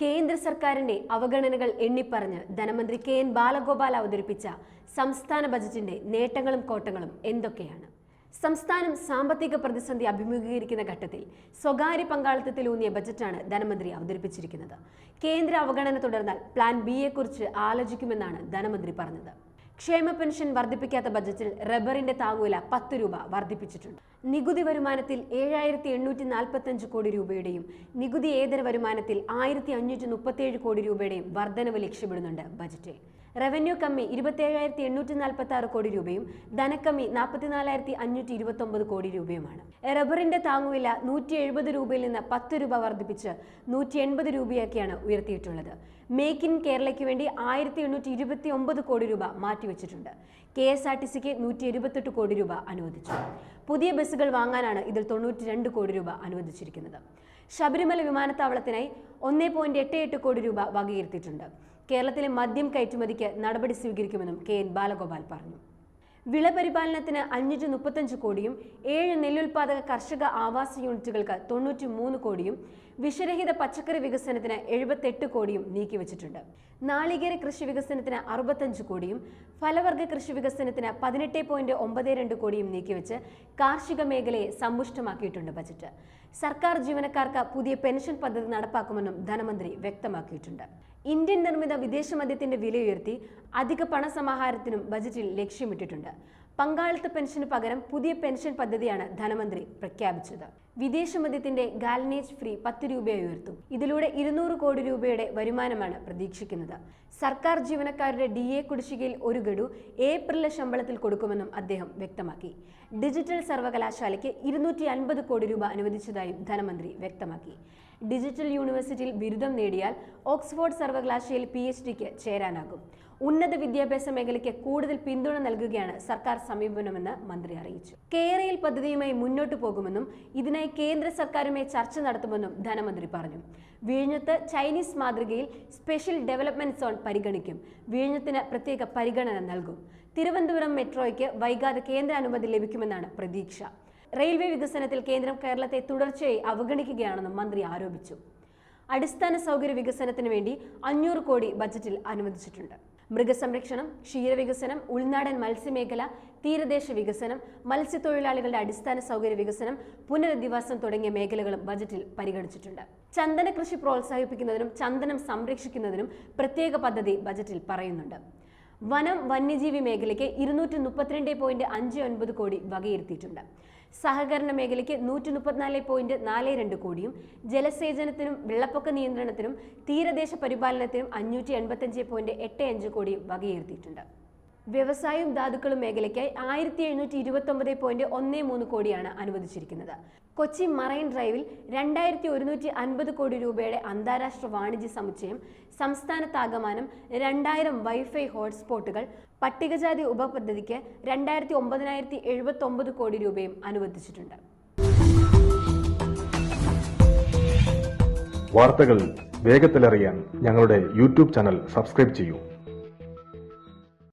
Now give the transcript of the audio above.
കേന്ദ്ര സർക്കാരിന്റെ അവഗണനകൾ എണ്ണിപ്പറഞ്ഞ് ധനമന്ത്രി കെ എൻ ബാലഗോപാൽ അവതരിപ്പിച്ച സംസ്ഥാന ബജറ്റിന്റെ നേട്ടങ്ങളും കോട്ടങ്ങളും എന്തൊക്കെയാണ്? സംസ്ഥാനം സാമ്പത്തിക പ്രതിസന്ധി അഭിമുഖീകരിക്കുന്ന ഘട്ടത്തിൽ സ്വകാര്യ പങ്കാളിത്തത്തിലൂന്നിയ ബജറ്റാണ് ധനമന്ത്രി അവതരിപ്പിച്ചിരിക്കുന്നത്. കേന്ദ്ര അവഗണന തുടർന്നാൽ പ്ലാൻ ബിയെക്കുറിച്ച് ആലോചിക്കുമെന്നാണ് ധനമന്ത്രി പറഞ്ഞത്. ക്ഷേമ പെൻഷൻ വർദ്ധിപ്പിക്കാത്ത ബജറ്റിൽ റബ്ബറിന്റെ താങ്ങുവില പത്ത് രൂപ വർദ്ധിപ്പിച്ചിട്ടുണ്ട്. നികുതി വരുമാനത്തിൽ ഏഴായിരത്തി എണ്ണൂറ്റി നാൽപ്പത്തഞ്ച് കോടി രൂപയുടെയും നികുതി ഏതര വരുമാനത്തിൽ ആയിരത്തി അഞ്ഞൂറ്റി മുപ്പത്തിയേഴ് കോടി രൂപയുടെയും വർധനവ് ലക്ഷ്യമിടുന്നുണ്ട് ബജറ്റിൽ റവന്യൂ കമ്മി ഇരുപത്തിയേഴായിരത്തി എണ്ണൂറ്റി നാൽപ്പത്തി ആറ് കോടി രൂപയും ധനക്കമ്മി നാൽപ്പത്തിനാലായിരത്തി അഞ്ഞൂറ്റി ഇരുപത്തി ഒമ്പത് കോടി രൂപയുമാണ്. റബ്ബറിന്റെ താങ്ങുവില നൂറ്റി എഴുപത് രൂപയിൽ നിന്ന് പത്ത് രൂപ വർദ്ധിപ്പിച്ച് നൂറ്റി എൺപത് രൂപയാക്കിയാണ് ഉയർത്തിയിട്ടുള്ളത്. മേക്ക് ഇൻ കേരളയ്ക്ക് വേണ്ടി ആയിരത്തി എണ്ണൂറ്റി ഇരുപത്തി ഒമ്പത് കോടി രൂപ മാറ്റിവെച്ചിട്ടുണ്ട്. കെ എസ് ആർ ടി സിക്ക് നൂറ്റി എഴുപത്തെട്ട് കോടി രൂപ അനുവദിച്ചു. പുതിയ ബസ്സുകൾ വാങ്ങാനാണ് ഇതിൽ തൊണ്ണൂറ്റി രണ്ട് കോടി രൂപ അനുവദിച്ചിരിക്കുന്നത്. ശബരിമല വിമാനത്താവളത്തിനായി ഒന്നേ പോയിന്റ് എട്ട് എട്ട് കോടി രൂപ വകയിരുത്തിയിട്ടുണ്ട്. കേരളത്തിലെ മദ്യം കയറ്റുമതിക്ക് നടപടി സ്വീകരിക്കുമെന്നും കെ എൻ ബാലഗോപാൽ പറഞ്ഞു. വിളപരിപാലനത്തിന് അഞ്ഞൂറ്റി മുപ്പത്തഞ്ച് കോടിയും ഏഴ് നെല്ലുൽപാദക കർഷക ആവാസ യൂണിറ്റുകൾക്ക് തൊണ്ണൂറ്റി മൂന്ന് കോടിയും വിഷരഹിത പച്ചക്കറി വികസനത്തിന് എഴുപത്തെട്ട് കോടിയും നീക്കിവച്ചിട്ടുണ്ട്. നാളികേര കൃഷി വികസനത്തിന് അറുപത്തഞ്ച് കോടിയും ഫലവർഗ കൃഷി വികസനത്തിന് പതിനെട്ട് പോയിന്റ് ഒമ്പത് രണ്ട് കോടിയും നീക്കിവെച്ച് കാർഷിക മേഖലയെ സമ്പുഷ്ടമാക്കിയിട്ടുണ്ട് ബജറ്റ്. സർക്കാർ ജീവനക്കാർക്ക് പുതിയ പെൻഷൻ പദ്ധതി നടപ്പാക്കുമെന്നും ധനമന്ത്രി വ്യക്തമാക്കിയിട്ടുണ്ട്. ഇന്ത്യൻ നിർമ്മിത വിദേശ മദ്യത്തിന്റെ വില ഉയർത്തി അധിക പണസമാഹാരത്തിനും ബജറ്റിൽ ലക്ഷ്യമിട്ടിട്ടുണ്ട്. പങ്കാളിത്ത പെൻഷന് പകരം പുതിയ പെൻഷൻ പദ്ധതിയാണ് ധനമന്ത്രി പ്രഖ്യാപിച്ചത്. വിദേശ മദ്യത്തിന്റെ ഗാലനേജ് ഫ്രീ പത്ത് രൂപയായി ഉയർത്തും. ഇതിലൂടെ ഇരുന്നൂറ് കോടി രൂപയുടെ വരുമാനമാണ് പ്രതീക്ഷിക്കുന്നത്. സർക്കാർ ജീവനക്കാരുടെ ഡി എ കുടിശ്ശികയിൽ ഒരു ഗഡു ഏപ്രിലിലെ ശമ്പളത്തിൽ കൊടുക്കുമെന്നും അദ്ദേഹം വ്യക്തമാക്കി. ഡിജിറ്റൽ സർവകലാശാലയ്ക്ക് ഇരുന്നൂറ്റി കോടി രൂപ അനുവദിച്ചതായും ധനമന്ത്രി വ്യക്തമാക്കി. ഡിജിറ്റൽ യൂണിവേഴ്സിറ്റിയിൽ ബിരുദം നേടിയാൽ ഓക്സ്ഫോർഡ് സർവകലാശാലയിൽ പി എച്ച് ഡിക്ക് ചേരാനാകും. ഉന്നത വിദ്യാഭ്യാസ മേഖലയ്ക്ക് കൂടുതൽ പിന്തുണ നൽകുകയാണ് സർക്കാർ സമീപനമെന്ന് മന്ത്രി അറിയിച്ചു. കേരയിൽ പദ്ധതിയുമായി മുന്നോട്ടു പോകുമെന്നും ഇതിനായി കേന്ദ്ര സർക്കാരുമായി ചർച്ച നടത്തുമെന്നും ധനമന്ത്രി പറഞ്ഞു. വിഴിഞ്ഞത്ത് ചൈനീസ് മാതൃകയിൽ സ്പെഷ്യൽ ഡെവലപ്മെന്റ് സോൺ പരിഗണിക്കും. വിഴിഞ്ഞത്തിന് പ്രത്യേക പരിഗണന നൽകും. തിരുവനന്തപുരം മെട്രോയ്ക്ക് വൈകാതെ കേന്ദ്ര അനുമതി ലഭിക്കുമെന്നാണ് പ്രതീക്ഷ. റെയിൽവേ വികസനത്തിൽ കേന്ദ്രം കേരളത്തെ തുടർച്ചയായി അവഗണിക്കുകയാണെന്നും മന്ത്രി ആരോപിച്ചു. അടിസ്ഥാന സൗകര്യ വികസനത്തിന് വേണ്ടി അഞ്ഞൂറ് കോടി ബജറ്റിൽ അനുവദിച്ചിട്ടുണ്ട്. മൃഗസംരക്ഷണം ക്ഷീരവികസനം ഉൾനാടൻ മത്സ്യമേഖല തീരദേശ വികസനം മത്സ്യത്തൊഴിലാളികളുടെ അടിസ്ഥാന സൗകര്യ വികസനം പുനരധിവാസം തുടങ്ങിയ മേഖലകളും ബജറ്റിൽ പരിഗണിച്ചിട്ടുണ്ട്. ചന്ദന കൃഷി പ്രോത്സാഹിപ്പിക്കുന്നതിനും ചന്ദനം സംരക്ഷിക്കുന്നതിനും പ്രത്യേക പദ്ധതി ബജറ്റിൽ പറയുന്നുണ്ട്. വനം വന്യജീവി മേഖലയ്ക്ക് ഇരുന്നൂറ്റി മുപ്പത്തിരണ്ട് പോയിന്റ് അഞ്ച് ഒൻപത് കോടി വകയിരുത്തിയിട്ടുണ്ട്. സഹകരണ മേഖലയ്ക്ക് നൂറ്റി മുപ്പത്തിനാല് പോയിന്റ് നാല് രണ്ട് കോടിയും ജലസേചനത്തിനും വെള്ളപ്പൊക്ക നിയന്ത്രണത്തിനും തീരദേശ പരിപാലനത്തിനും അഞ്ഞൂറ്റി എൺപത്തഞ്ച് പോയിന്റ് എട്ട് അഞ്ച് കോടിയും വകയിരുത്തിയിട്ടുണ്ട്. വ്യവസായവും ധാതുക്കളും മേഖലയ്ക്കായി ആയിരത്തി എഴുന്നൂറ്റി ഇരുപത്തി ഒമ്പത് പോയിന്റ് ഒന്ന് മൂന്ന് കോടിയാണ് അനുവദിച്ചിരിക്കുന്നത്. കൊച്ചി മറൈൻ ഡ്രൈവിൽ രണ്ടായിരത്തി ഒരുന്നൂറ്റി അൻപത് കോടി രൂപയുടെ അന്താരാഷ്ട്ര വാണിജ്യ സമുച്ചയം സംസ്ഥാനത്താകമാനം രണ്ടായിരം വൈഫൈ ഹോട്ട്സ്പോട്ടുകൾ പട്ടികജാതി ഉപപദ്ധതിക്ക് രണ്ടായിരത്തി ഒമ്പതിനായിരത്തി എഴുപത്തി ഒമ്പത് കോടി രൂപയും അനുവദിച്ചിട്ടുണ്ട്. വാർത്തകൾ വേഗത്തിലറിയാൻ ഞങ്ങളുടെ യൂട്യൂബ് ചാനൽ സബ്സ്ക്രൈബ് ചെയ്യൂ.